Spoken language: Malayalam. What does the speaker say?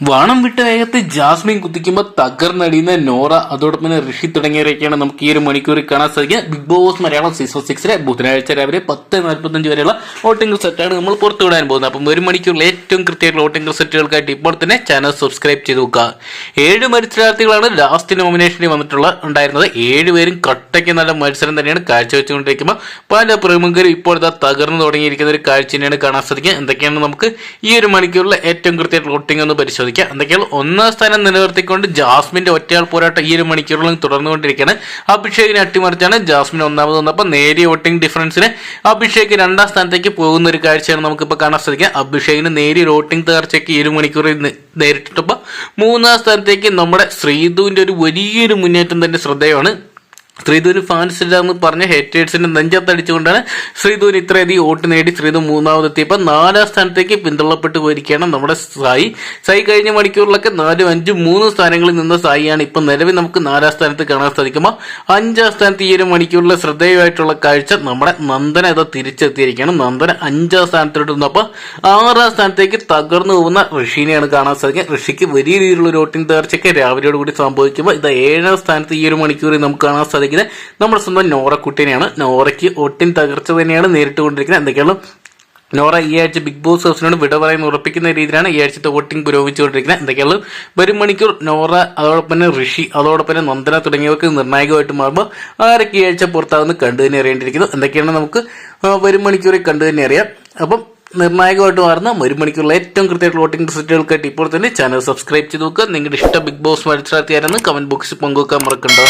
വാണം വിട്ട വേഗത്തെ ജാസ്മിൻ കുത്തിക്കുമ്പോൾ തകർന്നടിയുന്ന നോറ അതോടൊപ്പം തന്നെ ഋഷി തുടങ്ങിയവരൊക്കെയാണ് നമുക്ക് ഈ ഒരു മണിക്കൂറിൽ കാണാൻ സാധിക്കുക. ബിഗ് ബോസ് മലയാളം സീസൺ സിക്സിലെ ബുധനാഴ്ച രാവിലെ പത്ത് നാൽപ്പത്തഞ്ച് വരെയുള്ള വോട്ടിംഗ് സെറ്റാണ് നമ്മൾ പുറത്തു വിടാൻ പോകുന്നത്. അപ്പം ഒരു മണിക്കൂറിൽ ഏറ്റവും കൃത്യമായിട്ടുള്ള വോട്ടിംഗ് സെറ്റുകൾക്കായിട്ട് ഇപ്പോൾ തന്നെ ചാനൽ സബ്സ്ക്രൈബ് ചെയ്ത് നോക്കുക. ഏഴ് മത്സരാർത്ഥികളാണ് ലാസ്റ്റ് നോമിനേഷനിൽ വന്നിട്ടുള്ള ഉണ്ടായിരുന്നത്. ഏഴുപേരും കട്ടയ്ക്ക് നല്ല മത്സരം തന്നെയാണ് കാഴ്ചവെച്ചുകൊണ്ടിരിക്കുമ്പോൾ പല പ്രമുഖരും ഇപ്പോഴത്തെ തകർന്നു തുടങ്ങിയിരിക്കുന്ന ഒരു കാഴ്ച തന്നെയാണ് കാണാൻ സാധിക്കുക. എന്തൊക്കെയാണ് നമുക്ക് ഈ ഒരു മണിക്കൂറിലെ ഏറ്റവും കൃത്യമായിട്ടുള്ള വോട്ടിംഗ് ഒന്ന് പരിശോധിക്കാം. എന്തൊക്കെയാണ് ഒന്നാം സ്ഥാനം നിലനിർത്തിക്കൊണ്ട് ജാസ്മിന്റെ ഒറ്റയാൾ പോരാട്ടം ഈ ഒരു മണിക്കൂറിലും തുടർന്നുകൊണ്ടിരിക്കുകയാണ്. അഭിഷേകിനെ അട്ടിമറിച്ചാണ് ജാസ്മിൻ ഒന്നാമത് വന്നപ്പോൾ നേരിയ വോട്ടിംഗ് ഡിഫറൻസിന് അഭിഷേക് രണ്ടാം സ്ഥാനത്തേക്ക് പോകുന്ന ഒരു കാഴ്ചയാണ് നമുക്കിപ്പോൾ കാണാൻ സാധിക്കുക. അഭിഷേകിന് നേരിയ വോട്ടിംഗ് തകർച്ചയ്ക്ക് ഈ ഒരു മണിക്കൂറിൽ നേരിട്ടിട്ടപ്പോൾ മൂന്നാം സ്ഥാനത്തേക്ക് നമ്മുടെ ശ്രീധുവിന്റെ ഒരു വലിയൊരു മുന്നേറ്റം തന്നെ ശ്രദ്ധേയമാണ്. ശ്രീധുവിന് ഫാൻസ് ഇല്ല എന്ന് പറഞ്ഞ ഹേറ്റേഴ്സിന്റെ നെഞ്ചത്തടിച്ചുകൊണ്ടാണ് ശ്രീധുവിന് ഇത്രയധികം വോട്ട് നേടി ശ്രീധു മൂന്നാമതെത്തിയപ്പോൾ നാലാം സ്ഥാനത്തേക്ക് പിന്തള്ളപ്പെട്ടു പോയിരിക്കുകയാണ് നമ്മുടെ സായി. സായി കഴിഞ്ഞ മണിക്കൂറിലൊക്കെ നാലും അഞ്ചും മൂന്ന് സ്ഥാനങ്ങളിൽ നിന്ന സായിയാണ് ഇപ്പം നിലവിൽ നമുക്ക് നാലാം സ്ഥാനത്ത് കാണാൻ സാധിക്കുമ്പോൾ അഞ്ചാം സ്ഥാനത്ത് ഈ ഒരു മണിക്കൂറിലെ ശ്രദ്ധേയമായിട്ടുള്ള കാഴ്ച നമ്മുടെ നന്ദന ഇത് തിരിച്ചെത്തിയിരിക്കുകയാണ്. നന്ദന അഞ്ചാം സ്ഥാനത്തോട്ട് നിന്നപ്പോൾ ആറാം സ്ഥാനത്തേക്ക് തകർന്നു പോകുന്ന ഋഷിനെയാണ് കാണാൻ സാധിക്കുക ഋഷിക്ക് വലിയ രീതിയിലുള്ള ഒരു വോട്ടിംഗ് തകർച്ചയ്ക്ക് രാവിലെയോട് കൂടി സംഭവിക്കുമ്പോൾ ഇത് ഏഴാം സ്ഥാനത്ത് ഈ ഒരു മണിക്കൂറിൽ നമുക്ക് കാണാൻ സാധിക്കുന്നത് നമ്മുടെ സ്വന്തം നോറക്കുട്ടീനെയാണ്. നോറയ്ക്ക് ഒട്ടും തകർച്ച തന്നെയാണ് നേരിട്ട് കൊണ്ടിരിക്കുന്നത് എന്തൊക്കെയാണ്? നോറ ഈ ആഴ്ച ബിഗ് ബോസ് ഹൗസിനോട് വിട പറയുന്ന ഉറപ്പിക്കുന്ന രീതിയിലാണ് ഈ ആഴ്ചത്തെ വോട്ടിംഗ് പുരോഗമിച്ചുകൊണ്ടിരിക്കുന്നത്. എന്തൊക്കെയാണ്? വരും മണിക്കൂർ നോറ അതോടൊപ്പം തന്നെ ഋഷി അതോടൊപ്പം തന്നെ നന്ദന തുടങ്ങിയവർക്ക് നിർണായകമായിട്ട് മാറുമ്പോൾ ആരൊക്കെ ഈ ആഴ്ച പുറത്താകുന്ന കണ്ടു തന്നെ അറിയേണ്ടിയിരിക്കുന്നു. എന്തൊക്കെയാണ് നമുക്ക് വരും മണിക്കൂറിൽ കണ്ടു തന്നെ അറിയാം. അപ്പം നിർണായകമായിട്ട് മാറുന്ന ഒരു മണിക്കൂറിൽ ഏറ്റവും കൃത്യമായിട്ടുള്ള വോട്ടിംഗ് റിസൾട്ടുകൾക്കായിട്ട് ഇപ്പോൾ തന്നെ ചാനൽ സബ്സ്ക്രൈബ് ചെയ്ത് നോക്കുക. നിങ്ങളുടെ ഇഷ്ട ബിഗ് ബോസ് മത്സരാർത്ഥിയാരെന്ന് കമന്റ് ബോക്സിൽ പങ്കുവെക്കാൻ മറക്കണ്ടോ.